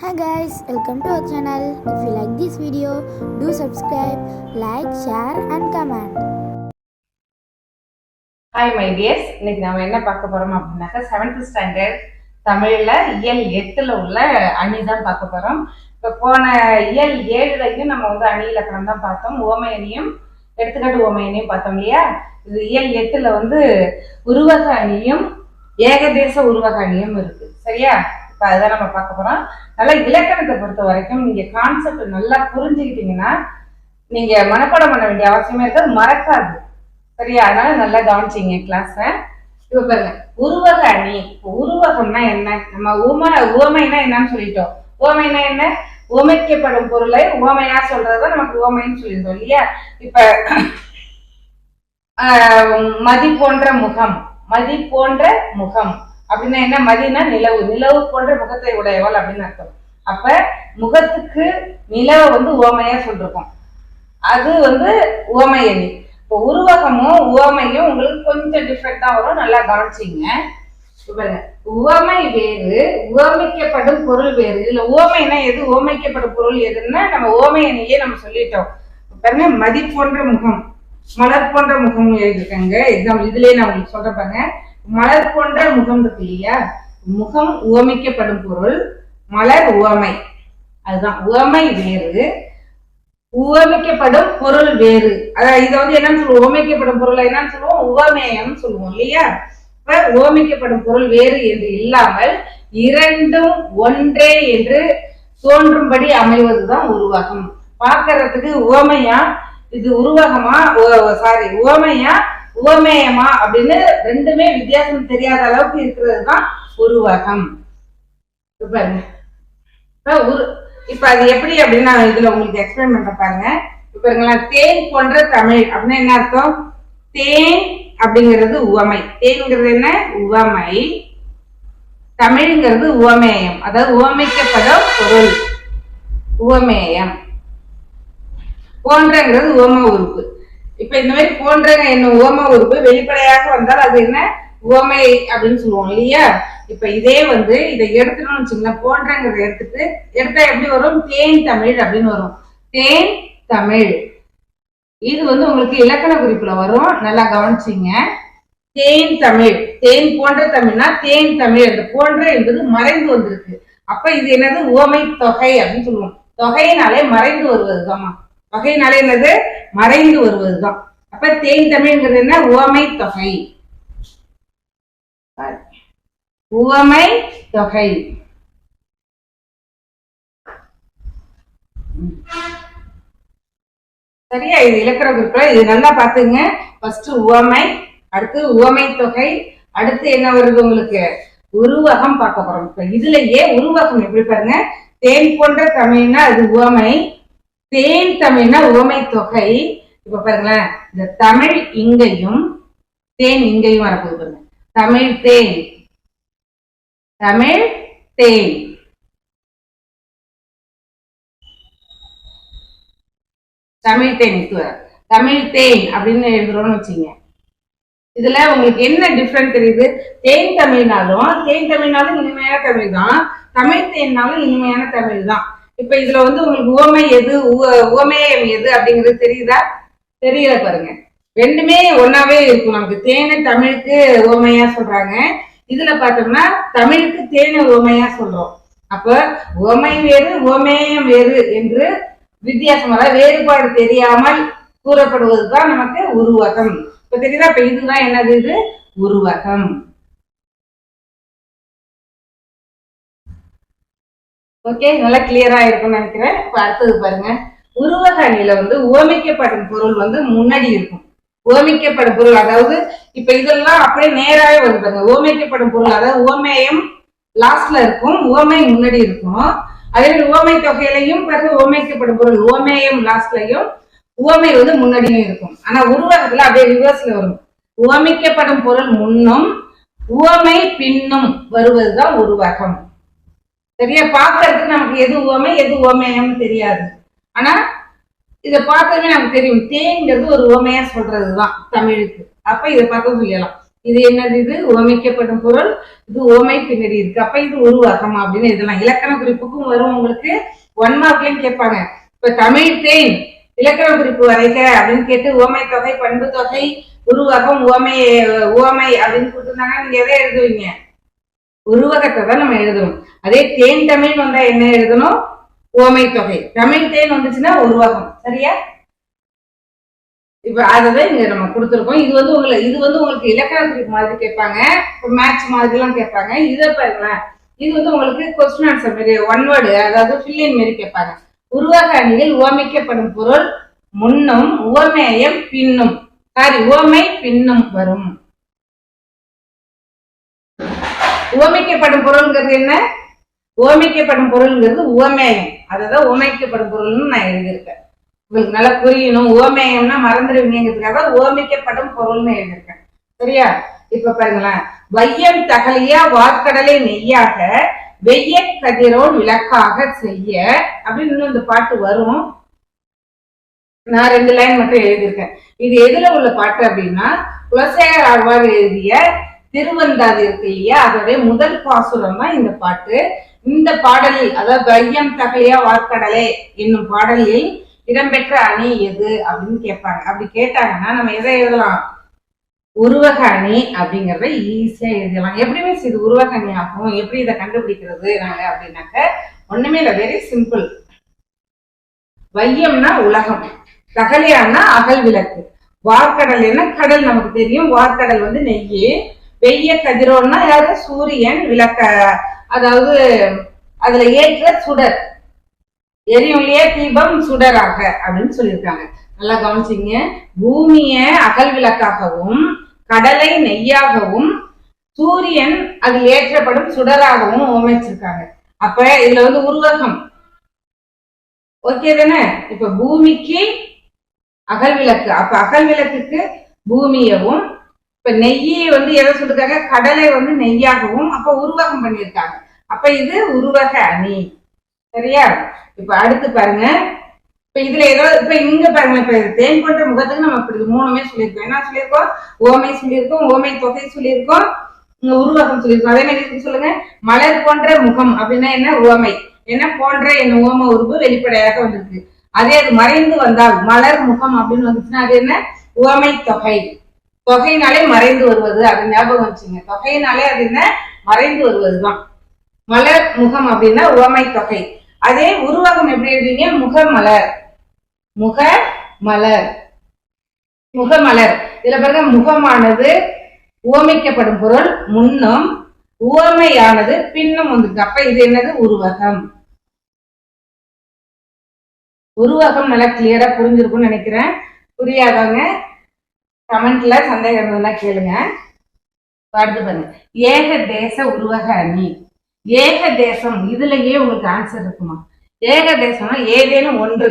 Hi guys, welcome to our channel. If you like this video, do subscribe, like, share and comment. Hi my dears இன்னைக்கு நம்ம என்ன பார்க்க போறோம் அப்படின்னாக்கா seventh standard தமிழ்ல இயல் எட்டுல உள்ள அணி தான் பார்க்க போறோம். இப்போ போன இயல் ஏழுலையும் நம்ம வந்து அணி இலக்கணம் தான் பார்த்தோம். ஓமை அணியும் எடுத்துக்காட்டு ஓமை அணியும் பார்த்தோம் இல்லையா? இது இயல் எட்டுல வந்து உருவக அணியும் ஏகதேச உருவக அணியும் இருக்கு. சரியா? இப்போ அதுதான் நம்ம பார்க்க போறோம். நல்லா இலக்கணத்தை பொறுத்த வரைக்கும் நீங்க கான்செப்ட் நல்லா புரிஞ்சுக்கிட்டீங்கன்னா நீங்க மனப்பாடம் பண்ண வேண்டிய அவசியமே இருக்காது மறக்காது. சரியா? அதனால நல்லா கவனிச்சிங்க கிளாஸை இப்போ பாருங்க உருவக அணி. உருவகம்னா என்ன? நம்ம உம உவமைனா என்னன்னு சொல்லிட்டோம். உவமைனா என்ன? உமைக்கப்படும் பொருளை உவமையா சொல்றதுதான் நமக்கு உவமைன்னு சொல்லியிருந்தோம் இல்லையா? இப்ப ஆஹ், மதி போன்ற முகம். மதி போன்ற முகம். அப்படின்னா என்ன? மதினா நிலவு. நிலவு போன்ற முகத்தை உடையவள் அப்படின்னு அர்த்தம். அப்ப முகத்துக்கு நிலவை வந்து உவமையா சொல்லிருக்கோம். அது வந்து உவமையணி இப்போ உருவகமும் உவமையும் உங்களுக்கு கொஞ்சம் டிஃப்ரெண்டா வரும். நல்லா கவனிச்சிங்க பாருங்க. உவமை வேறு உவமைக்கப்படும் பொருள் வேறு. இதுல உவமைனா எது? உவமைக்கப்படும் பொருள் எதுன்னா நம்ம உவமையணியே நம்ம சொல்லிட்டோம். பாருங்க மதி போன்ற முகம் மலர் போன்ற முகம் எழுதிருக்காங்க எக்ஸாம்பிள் இதுலயே நான் உங்களுக்கு சொல்றேன் பாருங்க. மலர் போன்ற முகம் இருக்கு இல்லையா? முகம் உவமைக்கப்படும் பொருள் மலர் உவமை. அதுதான். உவமை வேறு உவமைக்கப்படும் பொருள் வேறு. அதாவது இதை வந்து என்னன்னு சொல்லுவோம்? உவமைக்கப்படும் பொருள் என்னன்னு சொல்லுவோம்? உவமேயம் சொல்லுவோம் இல்லையா? இப்ப உவமைக்கப்படும் பொருள் வேறு என்று இல்லாமல் இரண்டும் ஒன்றே என்று தோன்றும்படி அமைவதுதான் உருவகம். பார்க்கறதுக்கு உவமையா? இது உருவகமா? சாரி உவமையா? உவமேயமா அப்படின்னு ரெண்டுமே வித்தியாசம் தெரியாத அளவுக்கு இருக்கிறது தான் உருவகம். இப்ப பாருங்க. இப்ப உரு இப்ப அது எப்படி அப்படின்னு நான் இதுல உங்களுக்கு எக்ஸ்பிளைன் பண்ற பாருங்க. இப்ப தேன் போன்ற தமிழ் அப்படின்னா என்ன அர்த்தம்? தேன் அப்படிங்கிறது உவமை. தேன்ங்கிறது என்ன? உவமை. தமிழ்ங்கிறது உவமேயம். அதாவது உவமைக்கப்படும் பொருள். உவமேயம். போன்றங்கிறது உவம உறுப்பு. இப்ப இந்த மாதிரி போன்றங்க என்ன உவம உறுப்பு வெளிப்படையாக வந்தால் அது என்ன? உவமை அப்படின்னு சொல்லுவோம் இல்லையா? இப்ப இதே வந்து இதை எடுத்துட்டோம்னு வச்சுங்களேன் போன்றங்கிறத எடுத்துட்டு எடுத்தா எப்படி வரும்? தேன் தமிழ் அப்படின்னு வரும். தேன் தமிழ். இது வந்து உங்களுக்கு இலக்கண குறிப்புல வரும். நல்லா கவனிச்சிங்க. தேன் தமிழ். தேன் போன்ற தமிழ்னா தேன் தமிழ். அந்த போன்ற என்பது மறைந்து வந்திருக்கு. அப்ப இது என்னது? உவமை தொகை அப்படின்னு சொல்லுவோம். தொகையினாலே மறைந்து வருவது. தான் தொகையினாலே என்னது? மறைந்து வருவதுதான். அப்ப தேன் தமிழ்ங்கிறது என்ன? உவமை தொகை. உவமை தொகை. சரியா? இது இலக்கண குறிப்புல இது நல்லா பாத்துங்க ஃபர்ஸ்ட் உவமை அடுத்து உவமை தொகை அடுத்து என்ன வருது உங்களுக்கு? உருவகம் பார்க்க போறோம். இப்ப இதுலயே உருவகம் எப்படி பாருங்க? தேன் போன்ற தமிழ்னா அது உவமை தேன் தமிழ்னா உவமை தொகை. இப்ப பாருங்களேன் இந்த தமிழ் இங்கையும் தேன் இங்கையும் வரப்போகுது பாருங்க. தமிழ் தேன். தமிழ் தேன். தமிழ் தேன் இது தமிழ் தேன் அப்படின்னு எழுதுறோம்னு வச்சுங்க இதுல உங்களுக்கு என்ன டிஃப்ரெண்ட் தெரியுது? தேன் தமிழ்னாலும் தேன் தமிழ்னாலும் இனிமையான தமிழ் தான் தமிழ் தேன்னாலும் இனிமையான தமிழ் தான் இப்ப இதுல வந்து உங்களுக்கு உவமை எது உவமேயம் எது அப்படிங்கிறது தெரியுதா? தெரியல பாருங்க. ரெண்டுமே ஒன்னாவே இருக்கும் நமக்கு. தேனை தமிழுக்கு உவமையா சொல்றாங்க. இதுல பார்த்தோம்னா தமிழுக்கு தேனை உவமையா சொல்றோம். அப்ப உவமை வேறு உவமேயம் வேறு என்று வித்தியாசம் வேறுபாடு தெரியாமல் கூறப்படுவதுதான் நமக்கு உருவகம். இப்ப தெரியுதா? இப்ப இதுதான் என்னது இது? உருவகம். ஓகே நல்லா கிளியரா இருக்கும்னு நினைக்கிறேன். அடுத்தது பாருங்க. உருவக அணியில வந்து உவமிக்கப்படும் பொருள் வந்து முன்னாடி இருக்கும். உவமிக்கப்படும் பொருள் அதாவது இப்ப இதெல்லாம் அப்படியே நேராவே வந்து பாருங்க. உவமிக்கப்படும் பொருள் அதாவது உவமேயம் லாஸ்ட்ல இருக்கும் உவமை முன்னாடி இருக்கும். அதே மாதிரி உவமை தொகையிலையும் பாருங்க உவமைக்கப்படும் பொருள் உவமேயம் லாஸ்ட்லயும் உவமை வந்து முன்னாடியும் இருக்கும். ஆனா உருவகத்துல அப்படியே ரிவர்ஸ்ல வரும். உவமிக்கப்படும் பொருள் முன்னும் உவமை பின்னும் வருவதுதான் உருவகம். சரியா பார்க்கறதுக்கு நமக்கு எது உவமை எது ஓமையம்னு தெரியாது. ஆனா இதை பார்த்ததுமே நமக்கு தெரியும். தேங்கிறது ஒரு உவமையா சொல்றதுதான் தமிழுக்கு. அப்ப இதை பார்த்து சொல்லலாம். இது என்னது இது? ஓமைக்கப்படும் பொருள். இது ஓமை பின்னாடி இருக்கு. அப்ப இது உருவாக்கம் அப்படின்னு இதெல்லாம் இலக்கண குறிப்புக்கும் வரும் உங்களுக்கு. ஒன் மார்க்லயும் கேட்பாங்க. இப்ப தமிழ் தேன் இலக்கண குறிப்பு வரைக அப்படின்னு கேட்டு ஓமை தொகை பண்பு தொகை உருவாக்கம் ஓமை ஓமை அப்படின்னு கொடுத்துருந்தாங்கன்னா நீங்க எதை எழுதுவீங்க? உருவகத்தை தான் நம்ம எழுதணும். அதே தேன் தமிழ் வந்தா என்ன எழுதணும்? ஓமை தொகை. தமிழ் தேன் வந்துச்சுன்னா உருவகம். சரியா? இப்ப அததான் இங்க நம்ம கொடுத்துருக்கோம். இது வந்து உங்களுக்கு இது வந்து உங்களுக்கு இலக்கணத்துக்கு மாதிரி கேட்பாங்க. இப்போ மேட்ச் மாதிரிலாம் கேட்பாங்க. இதை பாருங்களேன். இது வந்து உங்களுக்கு கொஸ்டின் ஆன்சர் மாரி ஒன் வேர்டு அதாவது ஃபில்லின் மாரி கேட்பாங்க. உருவக அணியில் ஓமைக்கப்படும் பொருள் முன்னும் ஓமேயம் பின்னும். சாரி உவமை பின்னும் வரும். உவமிக்கப்படும் பொருள்ங்கிறது என்ன? உவமைக்கப்படும் பொருள்ங்கிறது உவமேயம். அதுதான் உவமைக்கப்படும் பொருள்னு நான் எழுதியிருக்கேன். உங்களுக்கு நல்லா புரியணும். உவமேயம்னா மறந்துடுவீங்கிறதுக்காக உவமிக்கப்படும் பொருள்னு எழுதியிருக்கேன். சரியா? இப்ப பாருங்களேன். வையம் தகலியா வார்க்கடலை நெய்யாக வெய்ய கதிரோன் விளக்காக செய்ய அப்படின்னு இன்னும் இந்த பாட்டு வரும். நான் ரெண்டு லைன் மட்டும் எழுதியிருக்கேன். இது எதுல உள்ள பாட்டு அப்படின்னா குலசேகர் ஆழ்வார் எழுதிய திருவந்தாதி இருக்கு இல்லையா? அதோடைய முதல் பாசுரம் தான் இந்த பாட்டு. இந்த பாடலில் அதாவது வையம் தகலியா வார்க்கடலே என்னும் பாடலில் இடம்பெற்ற அணி எது அப்படின்னு கேட்பாங்க. அப்படி கேட்டாங்கன்னா நம்ம எதை எழுதலாம்? உருவக அணி அப்படிங்கிறத ஈஸியா எழுதலாம். எப்படி மீன்ஸ் இது உருவக அணி ஆகும் எப்படி இதை கண்டுபிடிக்கிறது நாங்க அப்படின்னாக்க ஒண்ணுமே இல்லை. வெரி சிம்பிள் வையம்னா உலகம். தகலியான்னா அகல் விளக்கு. வார்க்கடல்னா கடல் நமக்கு தெரியும். வார்க்கடல் வந்து நெய்யே வெய்ய கதிரோன்னா அதாவது சூரியன் விளக்க அதாவது அதுல ஏற்ற சுடர். எரியுள்ளே தீபம் சுடராக அப்படின்னு சொல்லியிருக்காங்க. நல்லா கவனிச்சிங்க. பூமிய அகல் விளக்காகவும் கடலை நெய்யாகவும் சூரியன் அதில் ஏற்றப்படும் சுடராகவும் ஓமைச்சிருக்காங்க அப்ப இதுல வந்து உருவகம். ஓகே தானே? இப்ப பூமிக்கு அகல் விளக்கு. அப்ப அகல் விளக்குக்கு பூமியவும் இப்ப நெய்யை வந்து எதை சொல்லிருக்காங்க கடலை வந்து நெய்யாகவும் அப்ப உருவகம் பண்ணியிருக்காங்க. அப்ப இது உருவக அணி. சரியா? இப்ப அடுத்து பாருங்க. இப்ப இதுல ஏதோ இப்ப இங்க பாருங்க இப்ப தேன் போன்ற முகத்துக்கு நம்ம இப்படி மூணுமே சொல்லியிருக்கோம். என்ன சொல்லியிருக்கோம்? ஓமை சொல்லியிருக்கோம் ஓமை தொகை சொல்லியிருக்கோம் இங்க உருவகம் சொல்லியிருக்கோம். அதே மாதிரி சொல்லுங்க. மலர் போன்ற முகம் அப்படின்னா என்ன? ஓமை. என்ன போன்ற என்ன ஓம உருவு வெளிப்படையாக வந்திருக்கு. அதே அது மறைந்து வந்தால் மலர் முகம் அப்படின்னு வந்துச்சுன்னா அது என்ன? உவமை தொகை. தொகையினாலே மறைந்து வருவது அது ஞாபகம் வச்சுங்க. தொகையினாலே அது என்ன? மறைந்து வருவதுதான். மலர் முகம் அப்படின்னா உவமை தொகை. அதே உருவகம் எப்படி எழுதுவீங்க? முகமலர். முக மலர் முகமலர். இதுல பாருங்க முகமானது உவமைக்கப்படும் பொருள் முன்னும் உவமையானது பின்னும் வந்துருக்கு. அப்ப இது என்னது? உருவகம். உருவகம் நல்லா கிளியரா புரிஞ்சிருக்கும்னு நினைக்கிறேன். புரியாதவங்க கமெண்ட்ல சந்தேகம் இருந்ததுன்னா கேளுங்க அடுத்து பாருங்க. ஏக தேச உருவக அணி. ஏக தேசம் இதுலயே உங்களுக்கு ஆன்சர் இருக்குமா? ஏக தேசம்னா ஏதேனும் ஒன்று.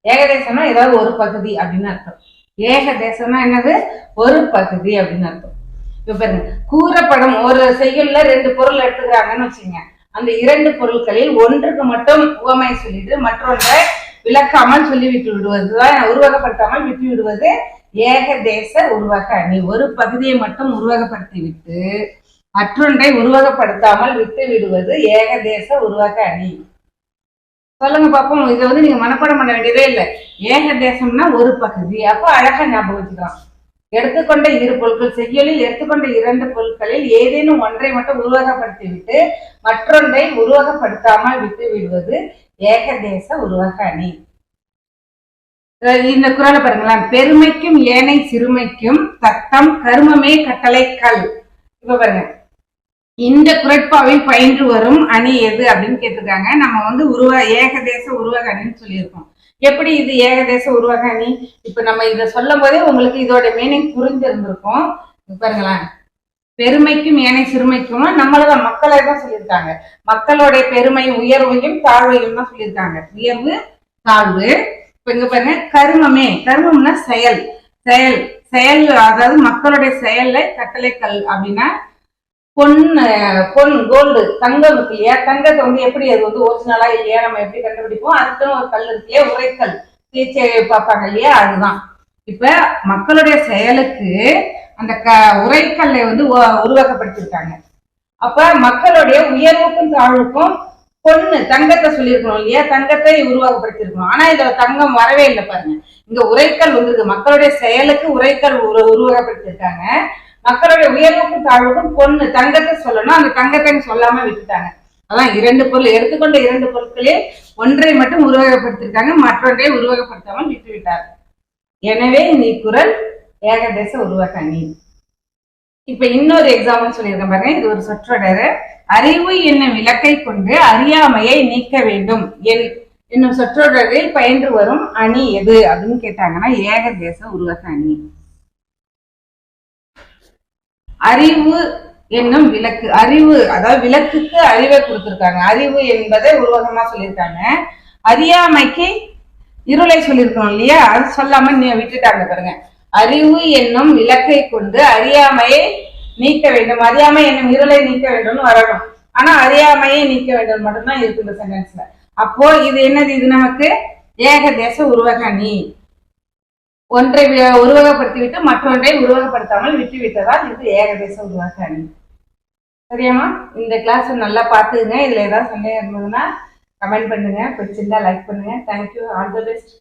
ஏக தேசம்னா ஏதாவது ஒரு பகுதி அப்படின்னு அர்த்தம். ஏக தேசம்னா என்னது? ஒரு பகுதி அப்படின்னு அர்த்தம். இப்ப பாருங்க. கூறப்படும் ஒரு செய்யுள்ள ரெண்டு பொருள் எடுத்துக்கிறாங்கன்னு வச்சுங்க. அந்த இரண்டு பொருட்களில் ஒன்றுக்கு மட்டும் உவமை சொல்லிட்டு மற்றொன்றை விளக்காமல் சொல்லிவிட்டு விடுவதுதான் உருவகப்படுத்தாமல் விட்டு விடுவது ஏகதேச உருவக. அணி ஒரு பகுதியை மட்டும் உருவகப்படுத்தி விட்டு மற்றொன்றை உருவகப்படுத்தாமல் விட்டு விடுவது ஏகதேச உருவக அணி. சொல்லுங்க பாப்போம். இதை வந்து நீங்க மனப்பாடம் பண்ண வேண்டியதே இல்லை. ஏகதேசம்னா ஒரு பகுதி. அப்போ அழகா ஞாபகம் வச்சுக்கலாம். எடுத்துக்கொண்ட இரு பொருட்கள் செய்யலில் எடுத்துக்கொண்ட இரண்டு பொருட்களில் ஏதேனும் ஒன்றை மட்டும் உருவகப்படுத்தி விட்டு மற்றொன்றை உருவகப்படுத்தாமல் விட்டு விடுவது ஏகதேச உருவக அணி. இந்த குரலை பாருங்களேன். பெருமைக்கும் ஏனை சிறுமைக்கும் தத்தம் கருமமே கட்டளை கல். இப்ப பாருங்க. இந்த குரட்பாவில் பயின்று வரும் அணி எது அப்படின்னு கேட்டிருக்காங்க. நம்ம வந்து உருவ ஏகதேச உருவக அணின்னு சொல்லியிருக்கோம். எப்படி இது ஏகதேச உருவக அணி? இப்ப நம்ம இதை சொல்லும் போதே உங்களுக்கு இதோட மீனிங் புரிஞ்சிருந்திருக்கும். பாருங்களேன். பெருமைக்கும் ஏனை சிறுமைக்கும்? நம்மளதான் மக்களை தான் சொல்லியிருக்காங்க. மக்களுடைய பெருமை உயர்வையும் தாழ்வையும் தான் சொல்லியிருக்காங்க. உயர்வு தாழ்வு. இப்ப இங்க பாருங்க கருமமே. கருமம்னா செயல். செயல். செயல் அதாவது மக்களுடைய செயல்ல கட்டளைக்கல் அப்படின்னா பொன் பொன் கோல்டு தங்கம் இருக்கு இல்லையா? தங்கத்தை வந்து எப்படி அது வந்து ஒரிஜினலா இல்லையா? நம்ம எப்படி கண்டுபிடிப்போம்? அதுக்குன்னு ஒரு கல் இருக்கு இல்லையா? உரைக்கல். தீச்சை பார்ப்பாங்க இல்லையா? அதுதான். இப்ப மக்களுடைய செயலுக்கு அந்த க உரைக்கல்லை வந்து உ- உருவாக்கப்படுத்தியிருக்காங்க அப்ப மக்களுடைய உயர்வுக்கும் தாழ்வுக்கும் பொண்ணு தங்கத்தை சொல்லியிருக்கணும் இல்லையா? தங்கத்தை உருவாக்கப்படுத்தியிருக்கணும். ஆனா இதுல தங்கம் வரவே இல்லை பாருங்க. இங்க உரைக்கல் வந்திருக்கு மக்களுடைய செயலுக்கு உரைக்கல் உரு- மக்களுடைய உயர்வுக்கும் தாழ்வுக்கும் பொண்ணு தங்கத்தை சொல்லணும். அந்த தங்கத்தை சொல்லாம விட்டுட்டாங்க. அதான் இரண்டு பொருள். எடுத்துக்கொண்ட இரண்டு பொருட்களே ஒன்றை மட்டும் உருவகப்படுத்திருக்காங்க மற்றொன்றை உருவகப்படுத்தாமல் விட்டுவிட்டார். எனவே நீ குரல் ஏகதேச உருவக நீ இப்ப இன்னொரு எக்ஸாம்பிள் சொல்லியிருக்கேன் பாருங்க. இது ஒரு சொற்றொடர். அறிவு என்னும் விளக்கை கொண்டு அறியாமையை நீக்க வேண்டும். என் என்னும் சொற்றொடரில் பயின்று வரும் அணி எது அப்படின்னு கேட்டாங்கன்னா ஏகதேச உருவக அணி. அறிவு என்னும் விளக்கு அறிவு அதாவது விளக்குக்கு அறிவை கொடுத்திருக்காங்க. அறிவு என்பதை உருவகமா சொல்லியிருக்காங்க. அறியாமைக்கு இருளை சொல்லியிருக்கோம் இல்லையா? அது சொல்லாம நீ விட்டுட்டாங்க பாருங்க. அறிவு என்னும் விளக்கை கொண்டு அறியாமையை நீக்க வேண்டும். அறியாமை என்னும் இருளை நீக்க வேண்டும்னு வரணும். ஆனா அறியாமையை நீக்க வேண்டும் மட்டும்தான் இருக்கு இந்த சென்டென்ஸ்ல அப்போ இது என்னது? இது நமக்கு ஏகதேச உருவக அணி ஒன்றை உருவகப்படுத்தி உருவகப்படுத்திவிட்டு மற்றொன்றை உருவகப்படுத்தாமல் விட்டு விட்டதால் இது ஏகதேச உருவக அணி சரியாம்மா? இந்த கிளாஸ் நல்லா பார்த்துங்க இதுல ஏதாவது சந்தேகம் இருந்ததுன்னா கமெண்ட் பண்ணுங்க. பிடிச்சிருந்தா லைக் பண்ணுங்க. Thank you all the best